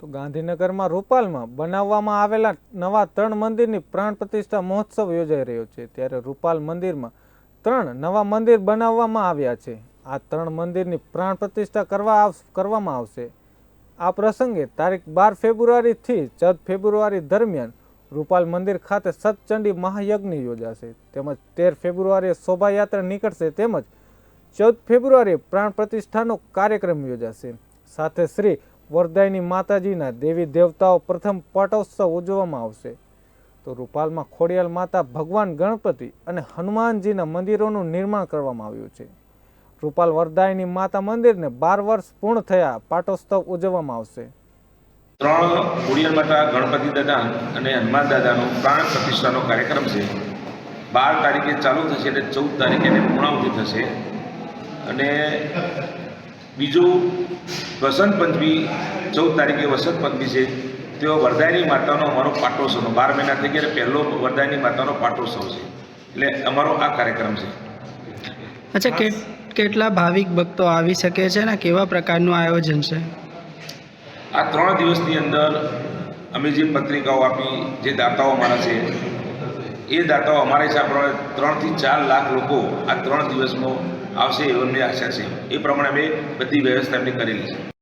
તો ગાંધીનગરમાં રૂપાલમાં બનાવવામાં આવેલા નવા ત્રણ મંદિરની પ્રાણ પ્રતિષ્ઠા મહોત્સવ યોજાઈ રહ્યો છે. ત્યારે રૂપાલ મંદિરમાં ત્રણ નવા મંદિર બનાવવામાં આવ્યા છે. આ ત્રણ મંદિરની પ્રાણ પ્રતિષ્ઠા કરવા કરવામાં આવશે. આ પ્રસંગે તારીખ બાર ફેબ્રુઆરીથી ચૌદ ફેબ્રુઆરી દરમિયાન રૂપાલ મંદિર ખાતે સતચંડી મહાયજ્ઞ યોજાશે. તેમજ તેર ફેબ્રુઆરીએ શોભાયાત્રા નીકળશે. તેમજ ચૌદ ફેબ્રુઆરીએ પ્રાણ પ્રતિષ્ઠાનો કાર્યક્રમ યોજાશે. સાથે શ્રી વરદાયની માતાજીના દેવી દેવતાઓ પ્રથમ પાટોત્સવ ઉજવવામાં આવશે. તો રૂપાલમાં ખોડિયાલ માતા ભગવાન ગણપતિ અને હનુમાનજીના મંદિરોનું નિર્માણ કરવામાં આવ્યું છે. રૂપાલ વરદાયની માતા મંદિરને બાર વર્ષ પૂર્ણ થયા પાટોત્સવ ઉજવવામાં આવશે. ત્રણ ખોડિયાલ માતા, ગણપતિ દાદા અને હનુમાન દાદાનો પ્રાણ પ્રતિષ્ઠાનો કાર્યક્રમ છે. બાર તારીખે ચાલુ થશે અને ચૌદ તારીખે એને થશે. અને બીજું વસંત પંચમી ચૌદ તારીખે વસંત પંચમી છે. તેઓ વરદાયની માતાનો અમારો પાટોત્સવનો બાર મહિના થઈ ગયા પહેલો વરદાયની માતાનો પાટોત્સવ છે. એટલે અમારો આ કાર્યક્રમ છે. અચ્છા કેટલા ભાવિક ભક્તો આવી શકે છે ને કેવા પ્રકારનું આયોજન છે? આ ત્રણ દિવસની અંદર અમે જે પત્રિકાઓ આપી જે દાતાઓ અમારા છે એ દાતાઓ અમારા હિસાબ પ્રમાણે ત્રણથી ચાર લાખ લોકો આ ત્રણ દિવસમાં આવશે એવી અમને આશા છે. એ પ્રમાણે અમે બધી વ્યવસ્થા એમની કરેલી છે.